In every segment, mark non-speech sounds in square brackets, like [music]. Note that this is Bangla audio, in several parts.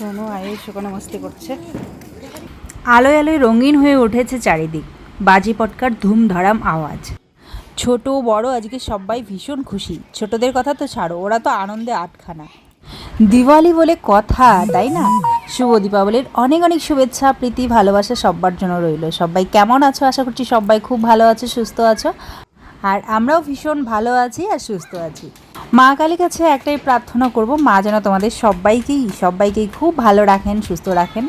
সোনু আয়ুষ ওখানে মস্তি করছে। আলোয় আলোয় রঙিন হয়ে উঠেছে চারিদিক। বাজি পটকার ধুমধারাম আওয়াজ। ছোট, বড়, আজকে সবাই ভীষণ খুশি। ছোটদের কথা তো ছাড়ো, ওরা তো আনন্দে আটখানা। দিওয়ালি বলে কথা, তাই না? শুভ দীপাবলির অনেক অনেক শুভেচ্ছা, প্রীতি, ভালোবাসা সবার জন্য রইল। সবাই কেমন আছো? আশা করছি সবাই খুব ভালো আছো, সুস্থ আছো। আর আমরাও ভীষণ ভালো আছি আর সুস্থ আছি। মা কালীর কাছে একটাই প্রার্থনা করব, মা যেন তোমাদের সবাইকেই সবাইকেই খুব ভালো রাখেন, সুস্থ রাখেন।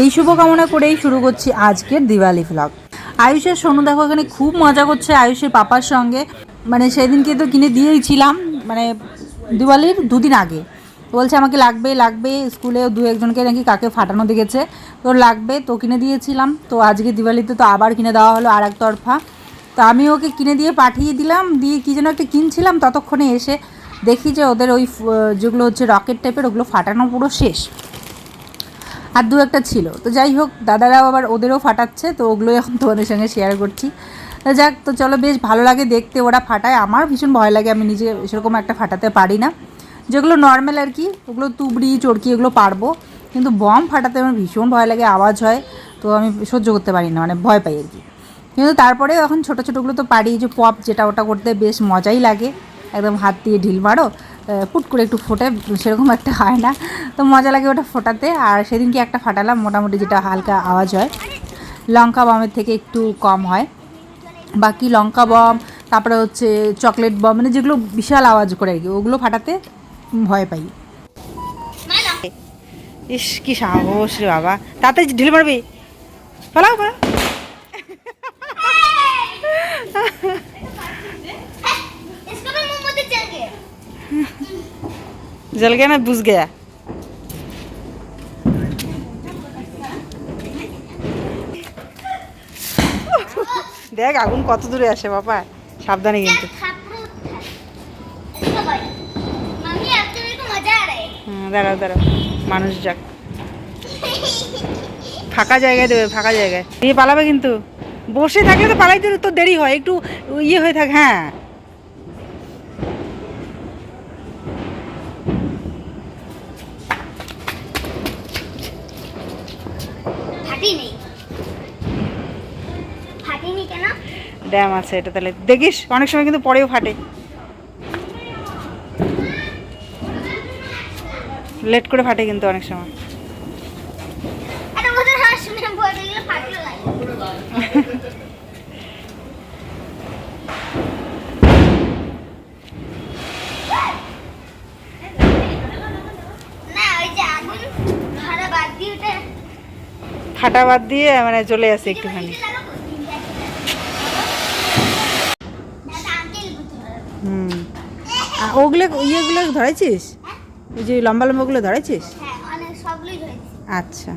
এই শুভকামনা করেই শুরু করছি আজকের দিওয়ালি ভ্লগ আয়ুষের সোনু দেখো, এখানে খুব মজা করছে আয়ুষের পাপার সঙ্গে। মানে সেদিনকে তো কিনে দিয়েইছিলাম মানে দিওয়ালির দুদিন আগে। বলছে আমাকে লাগবে লাগবে, স্কুলে দু একজনকে নাকি কাকে ফাটানো দেখেছে। তোর লাগবে, তো কিনে দিয়েছিলাম। তো আজকে দিওয়ালিতে তো আবার কিনে দেওয়া হলো আর এক তরফা। তো আমি ওকে কিনে দিয়ে পাঠিয়ে দিলাম, দিয়ে কী যেন একটা কিনছিলাম, ততক্ষণে এসে দেখি যে ওদের ওই যেগুলো হচ্ছে রকেট টাইপের ওগুলো ফাটানো পুরো শেষ। আর দু একটা ছিল। তো যাই হোক, দাদারাও আবার ওদেরও ফাটাচ্ছে, তো ওগুলোই এখন তোমাদের সঙ্গে শেয়ার করছি। যাক, তো চলো বেশ ভালো লাগে দেখতে ওরা ফাটায়। আমার ভীষণ ভয় লাগে, আমি নিজে সেরকম একটা ফাটাতে পারি না। যেগুলো নর্মাল আর কি, ওগুলো তুবড়ি, চড়কি, এগুলো পারব। কিন্তু বম ফাটাতে আমার ভীষণ ভয় লাগে, আওয়াজ হয়, তো আমি সহ্য করতে পারি না মানে ভয় পাই আর কি। কিন্তু তারপরে এখন ছোটো ছোটোগুলো তো পারি, যে পপ যেটা ওটা করতে বেশ মজাই লাগে। একদম হাত দিয়ে ঢিল মারো পুট করে একটু ফোটে সেরকম একটা হয় না। তো মজা লাগে ওটা ফোটাতে। আর সেদিনকে একটা ফাটালাম মোটামুটি যেটা হালকা আওয়াজ হয়। লঙ্কা বামের থেকে একটু কম হয়। বাকি লঙ্কা বম তারপরে হচ্ছে চকলেট বম মানে যেগুলো বিশাল আওয়াজ করে আর কি ওগুলো ফাটাতে ভয় পাই। ইস কি সাহস রে বাবা। তাতে ঢিল মারবি। পালাও পালাও। जल गया ना बुझ गया দেখ আগুন কত দূরে আসে বাবা সাবধানে কিন্তু मम्मी अब तो मेरे को मजा आ रहा है হুম, দাঁড়াও দাঁড়াও মানুষ যাক ফাঁকা জায়গায় দেবে ফাঁকা জায়গায় দিয়ে পালাবে কিন্তু বসে থাকলে তো পালাইতে তো দেরি হয় একটু ইয়ে হয়ে থাক হ্যাঁ ড্যাম আছে এটা তাহলে। দেখিস অনেক সময় কিন্তু পরেও ফাটে। লেট করে ফাটে কিন্তু অনেক সময়। ফাটা বাদ দিয়ে মানে চলে আসে একটুখানি দাদা আঙ্কেল বুঝতে হুম আর ওগুলো ইয়েগুলো ধরেছিস? ওই যে লম্বা লম্বাগুলো ধরেছিস? হ্যাঁ আচ্ছা।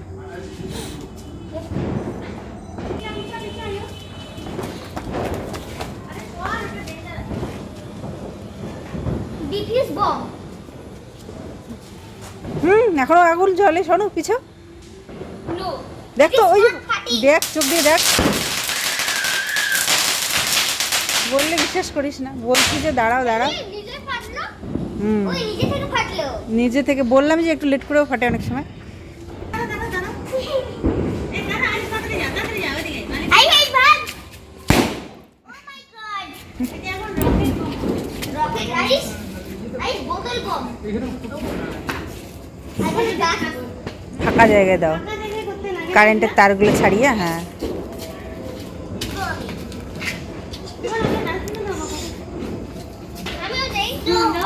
হুম এখনও আগুন জলে শোনো পিছু। দেখ তো ওই দেখ চোখ দিয়ে দেখ। বললে বিশ্বাস করিস না বলছি যে দাঁড়াও দাঁড়াও। হুম। নিজে থেকে ফাটলো। নিজে থেকে বললাম যে একটু লেট করেও ফাটে অনেক সময়। ফাঁকা জায়গায় দাও। কারেন্টের তারগুলো ছাড়িয়ে হ্যাঁ। দেই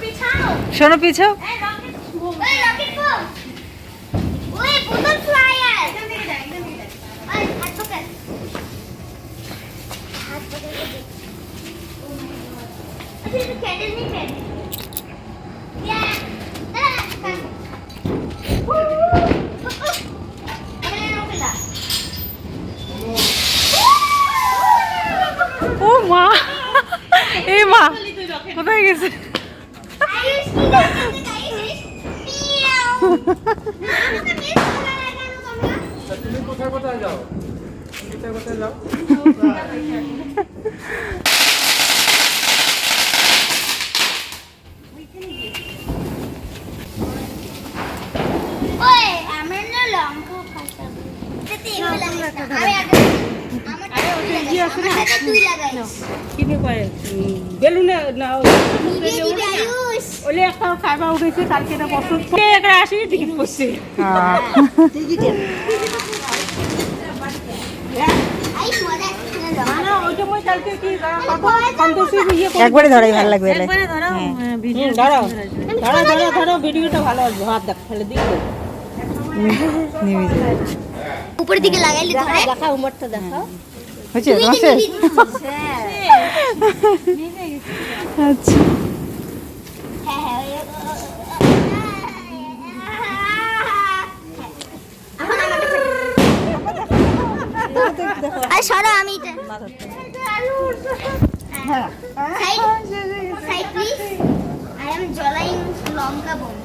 পিছাও শোনো পিছু এই রকেট ওই রকেট বম ওই বোতল ফ্লায়ার এখান থেকে যা এখান থেকে যা ওই হাত পকড় হাত পকড় দে ও মাই গড আচ্ছা এটা ক্যান্ডেল নেই ক্যান্ডেল ইয়া দাঁড়া ও মা এই মা কোথায় গেছে আয়ুষ কি করতে আয়ুষ মিয়াও আমাকে মিস করা কেন তোমরা তুমি কোথায় কোথায় যাও? কোথায় কোথায় যাও [laughs] ওই আমার না লঙ্কা ফাটাবো এতে এগুলো লাগাইস না। আমি আগে আমার কিনে কয় বেলুনে না ওলে একটা খাইবা উঠেছে কালকে না একটা আসি টিকিট করছে? একবারে ধরাই ভালো লাগবে এলে। হুম, দাঁড়াও দাঁড়াও দাঁড়াও দাঁড়াও ভিডিওটা ভালো আসবে। হাত দেখ ফেলে দিই উপরের দিকে লাগাইলে ধরে দেখা উমরটা দেখা হয়েছে? তুই তোমার শেষ? আচ্ছা। হ্যাঁ। হ্যাঁ আরে সরো আমি লঙ্কা বোম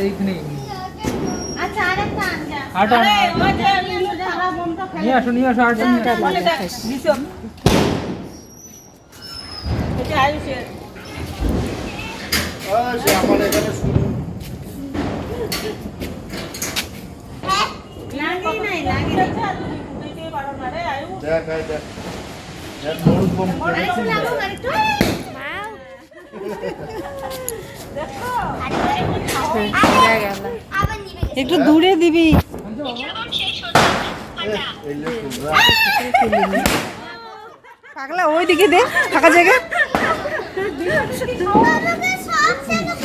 এইখানে আচ্ছা আরেকটা আনজা আটা। নিয়ে আসো নিয়ে আসো দেখ দেখ একটু দূরে দিবি পাগলা ওই দিকে দে ফাঁকা জায়গা।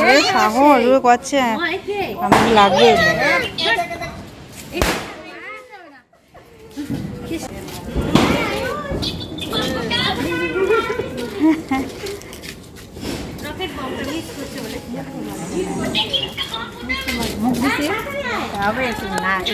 এই সাহস ও করছে। আমার লাগবে। [laughs] বোম দিতে। না যে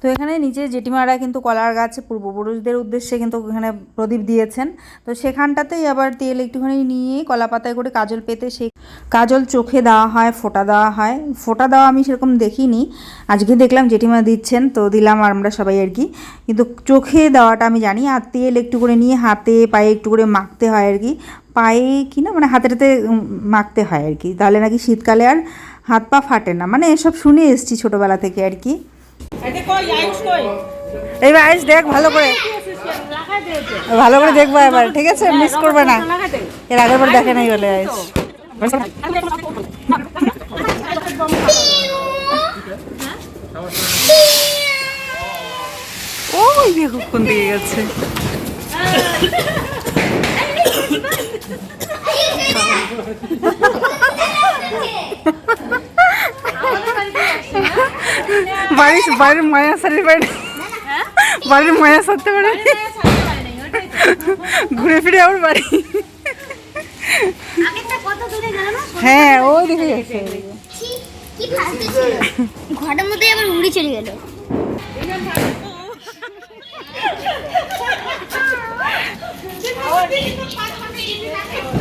তো এখানে নিচে জেঠিমারা কিন্তু কলার গাছ পূর্বপুরুষদের উদ্দেশ্যে কিন্তু এখানে প্রদীপ দিয়েছেন। তো সেখানটাতেই আবার তেল একটুখানি নিয়ে কলা পাতায় করে কাজল পেতে সেই কাজল চোখে দেওয়া হয় ফোটা দেওয়া হয়। ফোটা দেওয়া আমি সেরকম দেখিনি। আজকে দেখলাম জেঠিমা দিচ্ছেন তো দিলাম আমরা সবাই আর কি। কিন্তু চোখে দেওয়াটা আমি জানি আর তেল একটু করে নিয়ে হাতে পায়ে একটু করে মাখতে হয় আর কি। পায়ে কি না মানে হাতে উম, মাখতে হয় আর কি। তাহলে নাকি শীতকালে আর হাত পা ফাটে না। মানে এসব শুনে এসছি ছোটোবেলা থেকে আর কি। এইবার আইস দেখ ভালো করে। ভালো করে দেখব এবার ঠিক আছে? মিস করবে না। এর আগের বার দেখে নাই বলে আইস ওই দেখো কোন দিকে গেছে। [laughs] [laughs] বাড়ির বাড়ির মায়া সারির বাড়ি। বাড়ির মায়া সারতে পারে। ঘুরে ফিরে আবার বাড়ি। আগেরটা কত দূরে গেল না হ্যাঁ ওই দিকে গেছে ছি, কি ঘরের মধ্যে আবার উড়ি চলে গেল। তো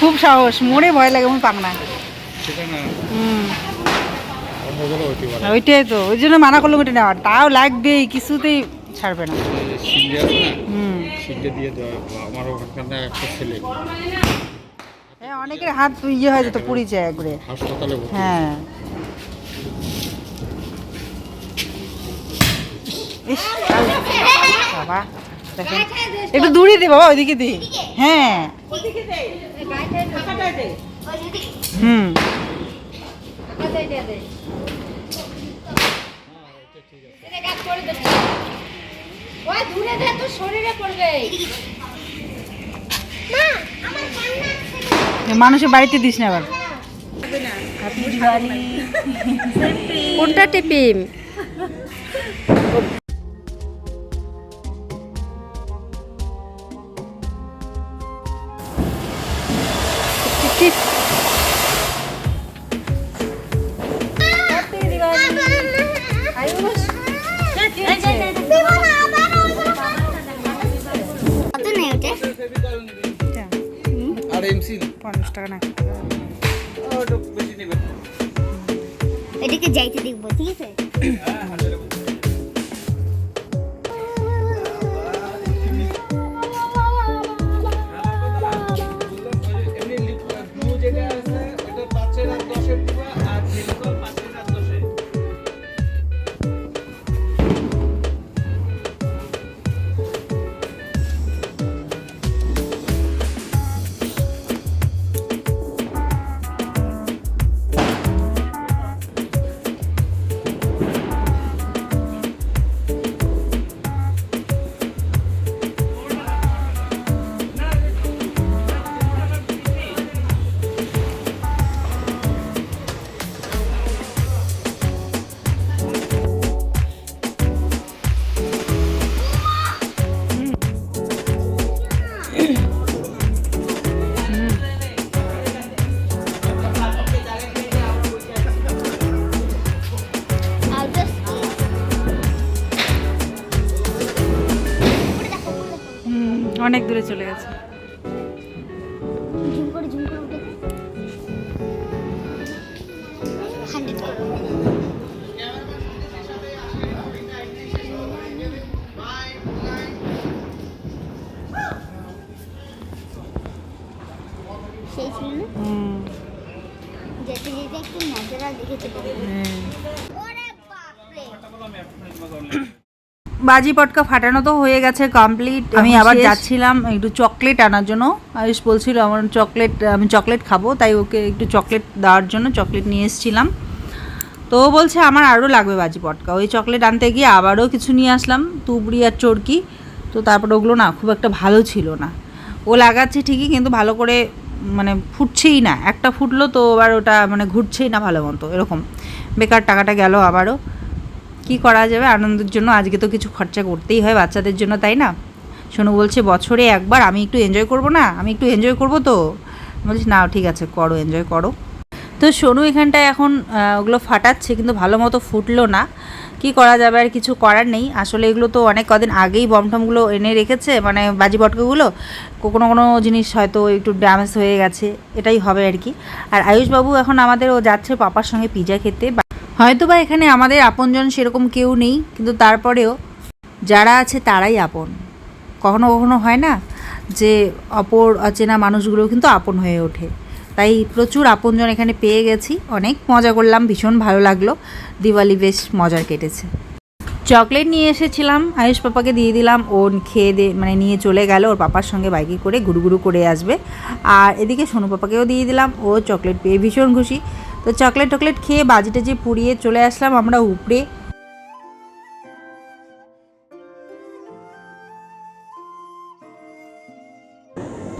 খুব সাহস মরে ভয় লাগে আমার পাক না পারে ওইটাই তো ওই জন্য মানা করলাম ওইটা নেওয়ার। তাও লাগবেই কিছুতেই ছাড়বে না। হ্যাঁ অনেকের হাত ইয়ে হয়ে যেত পুড়ি যায় একবারে। হাসপাতালে হ্যাঁ। ইস, বাবা দেখেন। একটু দূরে দে বাবা ওইদিকে দি। হ্যাঁ। হুম। দূরে দে তো শরীরে পড়বে। মা আমার কান্না আসছে মানুষের বাড়িতে দিস না আবার। [laughs] কোনটা টিপিম [laughs] অনেক দূরে চলে গেছে। যেতে যেতে একটু ন্যাচারাল দেখে চলে গেল হ্যাঁ। ওরে বাপরে! বাজি পটকা ফাটানো তো হয়ে গেছে কমপ্লিট আমি আবার যাচ্ছিলাম একটু চকলেট আনার জন্য। আয়ুষ বলছিল আমার চকলেট আমি চকলেট খাব। তাই ওকে একটু চকলেট দেওয়ার জন্য চকলেট নিয়ে এসেছিলাম। তো ও বলছে আমার আরও লাগবে বাজি পটকা। ওই চকলেট আনতে গিয়ে আবারও কিছু নিয়ে আসলাম তুবড়ি আর চরকি। তো তারপর ওগুলো না খুব একটা ভালো ছিল না। ও লাগাচ্ছে ঠিকই কিন্তু ভালো করে মানে ফুটছেই না। একটা ফুটলো তো আবার ওটা মানে ঘুরছেই না ভালো মতো এরকম। বেকার টাকাটা গেল আবারও। কি করা যাবে? আনন্দের জন্য আজকে তো কিছু খরচা করতেই হয় বাচ্চাদের জন্য, তাই না? সোনু বলছে, বছরে একবার আমি একটু এনজয় করব না? আমি একটু এনজয় করব তো? বলছি, না, ঠিক আছে, করো এনজয় করো। তো সোনু এখানটায় এখন ওগুলো ফাটাচ্ছে, কিন্তু ভালো মতো ফুটলো না। কি করা যাবে আর কিছু করার নেই। আসলে এগুলো তো অনেক কদিন আগেই বমটমগুলো এনে রেখেছে মানে বাজি বটকাগুলো। কোনো কোনো জিনিস হয়তো একটু ড্যামেজ হয়ে গেছে, এটাই হবে আর কি। আর আয়ুষবাবু এখন আমাদের ও যাচ্ছে পাপার সঙ্গে পিজা খেতে। বা- হয়তো বা এখানে আমাদের আপনজন সেরকম কেউ নেই, কিন্তু তারপরেও যারা আছে তারাই আপন। কখনো কখনো হয় না যে অপর অচেনা মানুষগুলো কিন্তু আপন হয়ে ওঠে। তাই প্রচুর আপনজন এখানে পেয়ে গেছি, অনেক মজা করলাম, ভীষণ ভালো লাগল। দিওয়ালি বেশ মজার কেটেছে। চকলেট নিয়ে এসেছিলাম, আয়ুষ পাপাকে দিয়ে দিলাম, ও খেয়ে দিয়ে মানে নিয়ে চলে গেল, ওর পাপার সঙ্গে বাইকে করে গুড়ুগুড়ু করে আসবে। আর এদিকে সোনু পাপাকেও দিয়ে দিলাম, ও চকলেট পেয়ে ভীষণ খুশি। তো চকলেট টকলেট খেয়ে বাজি টাজি পুড়িয়ে চলে আসলাম আমরা উপরে।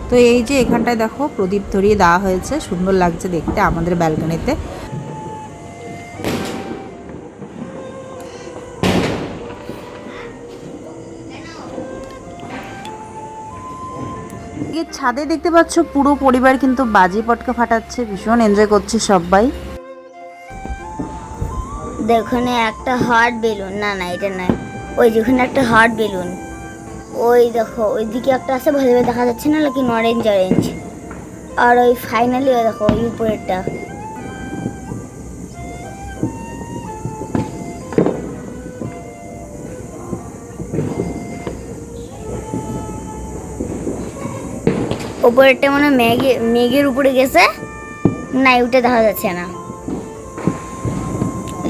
তো এই যে এখানটায় দেখো প্রদীপ ধরিয়ে দেওয়া হয়েছে, সুন্দর লাগছে দেখতে আমাদের ব্যালকনিতে। ছাদে দেখতে পাচ্ছ পুরো পরিবার কিন্তু বাজি পটকা ফাটাচ্ছে, ভীষণ এনজয় করছে সবাই। দেখুন, একটা হট বেলুন না না, এটা নয়। ওই যেখানে একটা হট বেলুন ওই দেখো, ওইদিকে একটা আছে ভালোভাবে দেখা যাচ্ছে না লেকিন অরেঞ্জ অরেঞ্জ আর ওই ফাইনালি ওই দেখো, ওই উপরেরটা। উপরেরটা মানে মেঘে, মেঘের উপরে গেছে। না ওটা দেখা যাচ্ছে না।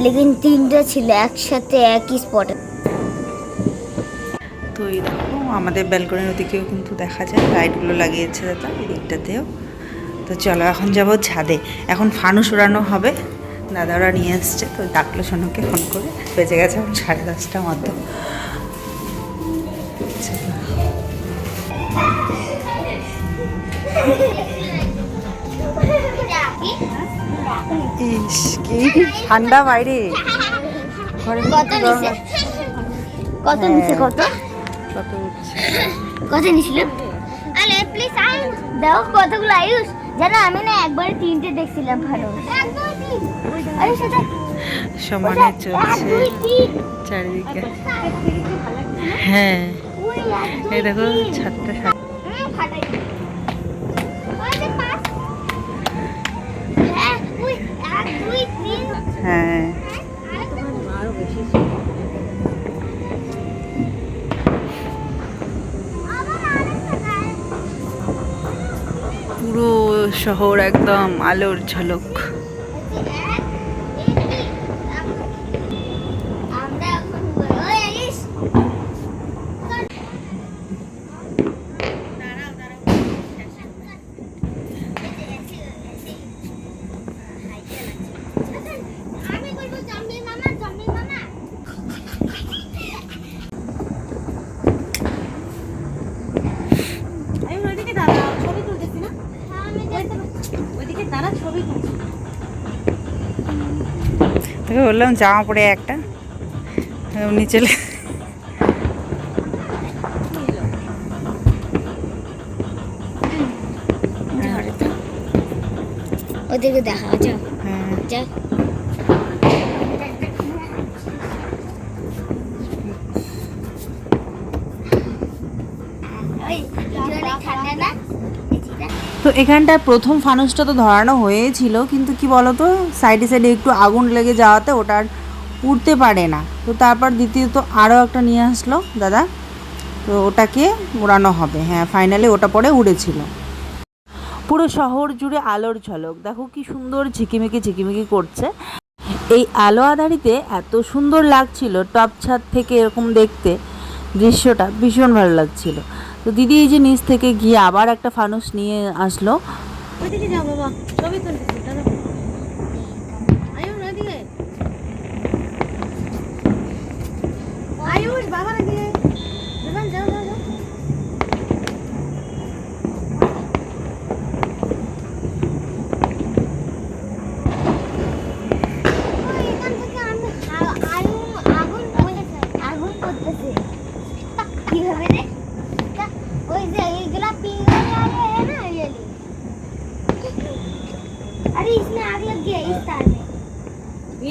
লেকিন তিনটা ছিল, একসাথে একই স্পটে তো এই দেখো, আমাদের ব্যালকনির ওদিকেও কিন্তু দেখা যায় লাইটগুলো লাগিয়েছে দাদা এদিকটাতেও তো চলো, এখন যাব ছাদে। এখন ফানুস ওড়ানো হবে, দাদারা নিয়ে এসছে, তো ডাকলো সোনুকে ফোন করে। বেজে গেছে এখন সাড়ে দশটা মতো ইস কি ঠান্ডা বাইরে কত লাগছে। কত হ্যাঁ। কত কত নিছিল আরে প্লিজ আই দাও কতগুলো আয়ুষ জানো আমি না একবার তিনটে দেখছিলাম ভালো সমানে চলছে চারিদিকে হ্যাঁ এই দেখো ছাদটা হ্যাঁ। পুরো শহর একদম আলোর ঝলক আমরা এখন ওই আইস আমি বলব জম্বি মামা জম্বি মামা আমি ওইদিকে দাঁড়া ছবি তুলতেছি না আমি দেখতে পাচ্ছি ওইদিকে দাঁড়া ছবি তুলছি তোকে বললাম জামা পরে একটা। উনি চলে ওদেরকে দেখা যাও। হ্যাঁ। যাও ওই অনেক ঠান্ডা না তো এখানটায় প্রথম ফানুসটা তো ধরানো হয়েছিল, কিন্তু কি বলতো? সাইডে সাইডে একটু আগুন লেগে যাওয়াতে ওটা আর উঠতে পারে না। তো তারপর দ্বিতীয়ত আরও একটা নিয়ে আসলো, দাদা। তো ওটাকে উড়ানো হবে। হ্যাঁ ফাইনালি ওটা পরে উড়েছিল। পুরো শহর জুড়ে আলোর ঝলক। দেখো কি সুন্দর ঝিকিমিকি ঝিকিমিকি করছে। এই আলো আধারিতে এত সুন্দর লাগছিল টপ ছাদ থেকে এরকম দেখতে। দৃশ্যটা ভীষণ ভালো লাগছিল। তো দিদি এই যে নিচ থেকে গিয়ে আবার একটা ফানুস নিয়ে আসলো। ওইদিকে যাও বাবা ছবি তুলতেছি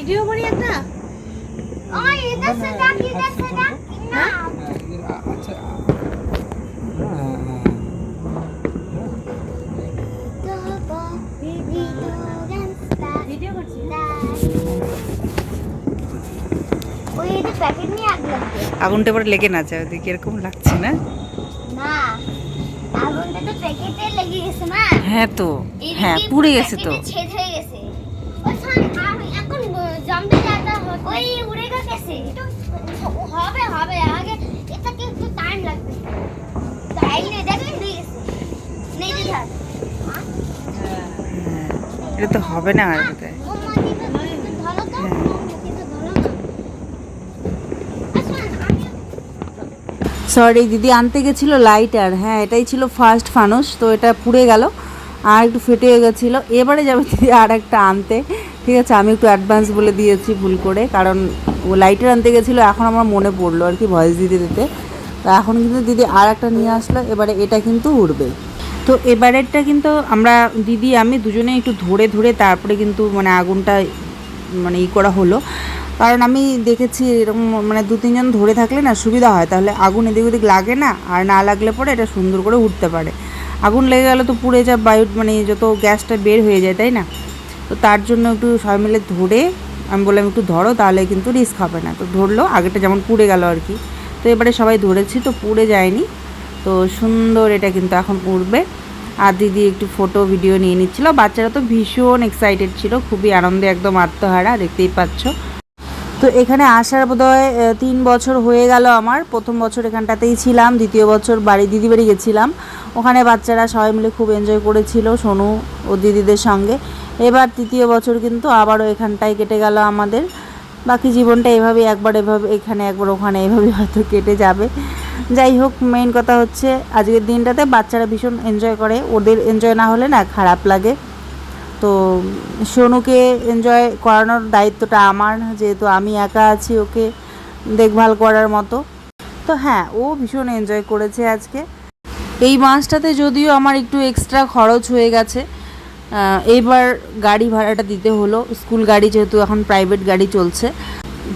ভিডিও করি একটা? ওই এটা কি হ্যাঁ? আগুনটা পরে লেগে না যায় ওদিকে এরকম লাগছে না? না আগুনটা তো প্যাকেটে লেগে গেছে না? হ্যাঁ তো হ্যাঁ পুড়ে গেছে তো। গেছে। ওই উড়েগা গেছে। একটু হবে হবে আগে এটাকে একটু টাইম লাগবে। তাইলে দেখেন উড়ে গেছে। নেই যে ধর হ্যাঁ, এটা তো হবে না আর ধরো তো হ্যাঁ। আচ্ছা সরি দিদি আনতে গেছিল লাইটার হ্যাঁ এটাই ছিল ফার্স্ট ফানুস তো এটা পুড়ে গেল। আর একটু ফেটে গেছিল। এবারে যাবে দিদি আর একটা আনতে। ঠিক আছে, আমি একটু অ্যাডভান্স বলে দিয়েছি ভুল করে, কারণ ও লাইটার আনতে গেছিল, এখন আমার মনে পড়ল আর কি ভয়েস দিতে দিতে। তো এখন কিন্তু দিদি আর একটা নিয়ে আসলো, এবারে এটা কিন্তু উঠবে তো এবারেরটা কিন্তু আমরা, দিদি, আমি দুজনে একটু ধরে ধরে তারপরে কিন্তু মানে আগুনটা মানে ই করা হলো। কারণ আমি দেখেছি এরকম মানে দু তিনজন ধরে থাকলে না সুবিধা হয়, তাহলে আগুন এদিক ওদিক লাগে না, আর না লাগলে পরে এটা সুন্দর করে উঠতে পারে। আগুন লেগে গেলে তো পুড়ে যা বায়ু মানে যত গ্যাসটা বের হয়ে যায়, তাই না? তো তার জন্য একটু সবাই মিলে ধরে, আমি বললাম একটু ধরো, তাহলে কিন্তু রিস্ক হবে না। তো ধরলো আগেটা যেমন পুড়ে গেল আর কি। তো এবারে সবাই ধরেছি, তো পুড়ে যায়নি। তো সুন্দর এটা কিন্তু এখন উড়বে। আর দিদি একটু ফটো ভিডিও নিয়ে নিচ্ছিল। বাচ্চারা তো ভীষণ এক্সাইটেড ছিল, খুবই আনন্দে একদম আত্মহারা, দেখতেই পাচ্ছ। তো এখানে আসার বোধহয় তিন বছর হয়ে গেল আমার। প্রথম বছর এখানটাতেই ছিলাম, দ্বিতীয় বছর বাড়ি দিদি বাড়ি গেছিলাম। ওখানে বাচ্চারা সবাই মিলে খুব এনজয় করেছিল, সোনু ও দিদিদের সঙ্গে। এবার তৃতীয় বছর কিন্তু আবারও এখানটায় কেটে গেল আমাদের। বাকি জীবনটা এভাবে একবার এভাবে, এখানে একবার ওখানে এভাবে হয়তো কেটে যাবে। যাই হোক মেইন কথা হচ্ছে, আজকের দিনটাতে বাচ্চারা ভীষণ এনজয় করে। ওদের এনজয় না হলে না খারাপ লাগে। তো সোনুকে এনজয় করানোর দায়িত্বটা আমার, যেহেতু আমি একা আছি ওকে দেখভাল করার মতো। তো হ্যাঁ ও ভীষণ এনজয় করেছে আজকে। এই মাসটাতে যদিও আমার একটু এক্সট্রা খরচ হয়ে গেছে এইবার গাড়ি ভাড়াটা দিতে হলো। স্কুল গাড়ি যেহেতু এখন প্রাইভেট গাড়ি চলছে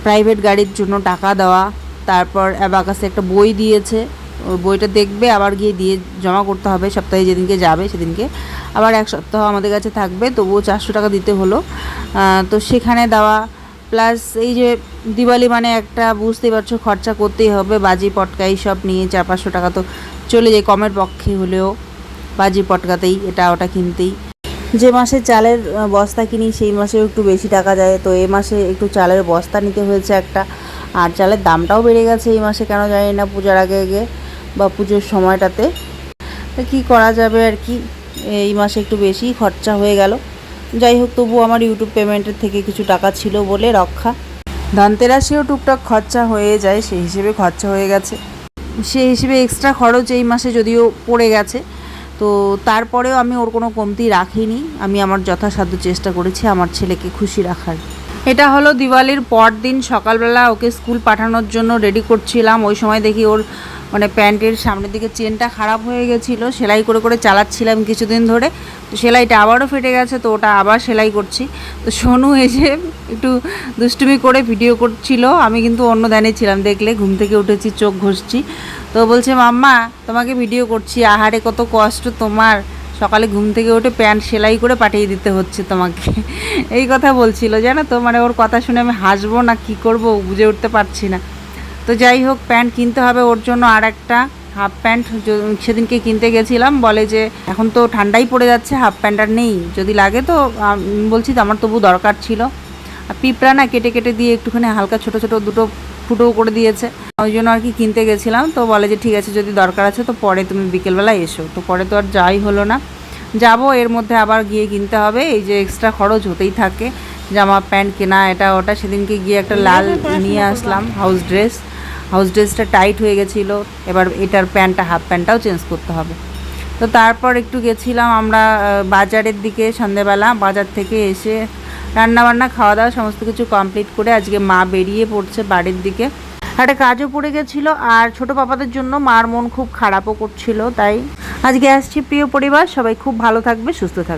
প্রাইভেট গাড়ির জন্য টাকা দেওয়া, তারপর অ্যাবাকাসে একটা বই দিয়েছে। বইটা দেখবে, আবার গিয়ে দিয়ে জমা করতে হবে, সপ্তাহে যেদিনকে যাবে সেদিনকে। আবার এক সপ্তাহ আমাদের কাছে থাকবে, তবুও চারশো টাকা দিতে হলো। তো সেখানে দেওয়া, প্লাস এই যে দিওয়ালি মানে একটা বুঝতেই পারছ, খরচা করতেই হবে, বাজি পটকা সব নিয়ে চার, পাঁচশো টাকা তো চলে যায় কমের পক্ষে হলেও। বাজি পটকাতেই, এটা ওটা কিনতেই। যে মাসে চালের বস্তা কিনি, সেই মাসেও একটু বেশি টাকা যায়। তো এ মাসে একটু চালের বস্তা নিতে হয়েছে একটা। আর চালের দামটাও বেড়ে গেছে এই মাসে, কেন জানি না, পূজার আগে আগে। বা পুজোর সময়টাতে। কী করা যাবে আর কি? এই মাসে একটু বেশি খরচা হয়ে গেল। যাই হোক, তবু আমার ইউটিউব পেমেন্টের থেকে কিছু টাকা ছিল বলে রক্ষা। ধনতেরাসেও টুকটাক খরচা হয়ে যায়, সেই হিসেবে খরচা হয়ে গেছে। সেই হিসেবে এক্সট্রা খরচ এই মাসে যদিও পড়ে গেছে, তো তারপরেও আমি ওর কোনো কমতি রাখিনি। আমি আমার যথাসাধ্য চেষ্টা করেছি আমার ছেলেকে খুশি রাখার। এটা হলো দিওয়ালির পর দিন সকালবেলা ওকে স্কুল পাঠানোর জন্য রেডি করছিলাম। ওই সময় দেখি ওর মানে প্যান্টের সামনের দিকে চেনটা খারাপ হয়ে গেছিল, সেলাই করে করে চালাচ্ছিলাম কিছুদিন ধরে। তো সেলাইটা আবারও ফেটে গেছে, তো ওটা আবার সেলাই করছি। তো সোনু এসে একটু দুষ্টুমি করে ভিডিও করছিল, আমি কিন্তু অন্য ধ্যানে ছিলাম, দেখলে ঘুম থেকে উঠেছি, চোখ ঘষছি। তো বলছে, মাম্মা, তোমাকে ভিডিও করছি, আহারে কত কষ্ট তোমার। সকালে ঘুম থেকে উঠে প্যান্ট সেলাই করে পাঠিয়ে দিতে হচ্ছে তোমাকে। এই কথা বলছিল, জানো তো? মানে ওর কথা শুনে আমি হাসবো না, কি করব? বুঝে উঠতে পারছি না। তো যাই হোক প্যান্ট কিনতে হবে ওর জন্য আর একটা হাফ প্যান্ট। সেদিনকে কিনতে গেছিলাম বলে যে এখন তো ঠান্ডাই পড়ে যাচ্ছে হাফ প্যান্ট আর নেই যদি লাগে তো বলছি তো আমার তবু দরকার ছিল। আর পিঁপড়া না কেটে কেটে দিয়ে একটুখানি হালকা ছোট ছোট দুটো ফুটো করে দিয়েছে। ওই জন্য আর কি কিনতে গেছিলাম তো বলে যে ঠিক আছে যদি দরকার আছে তো পরে তুমি বিকেলবেলা এসো। তো পরে তো আর যাই হলো না। যাব এর মধ্যে আবার গিয়ে কিনতে হবে এই যে এক্সট্রা খরচ হতেই থাকে। জামা প্যান্ট কেনা এটা ওটা সেদিনকে গিয়ে একটা লাল নিয়ে আসলাম হাউস ড্রেস হাউস ড্রেসটা টাইট হয়ে গেছিল, এবার এটার প্যান্টটা, হাফ প্যান্টটাও চেঞ্জ করতে হবে। তো তারপর একটু গেছিলাম আমরা বাজারের দিকে সন্ধেবেলা, বাজার থেকে এসে রান্না বান্না খাওয়া দাওয়া সমস্ত কিছু কমপ্লিট করে আজকে মা বেরিয়ে পড়ছে বাড়ির দিকে। একটা কাজও পড়ে গেছিল, আর ছোট পাপাদের জন্য মার মন খুব খারাপও করছিল, তাই আজকে আসছি প্রিয় পরিবার, সবাই খুব ভালো থাকবে, সুস্থ থাকবে।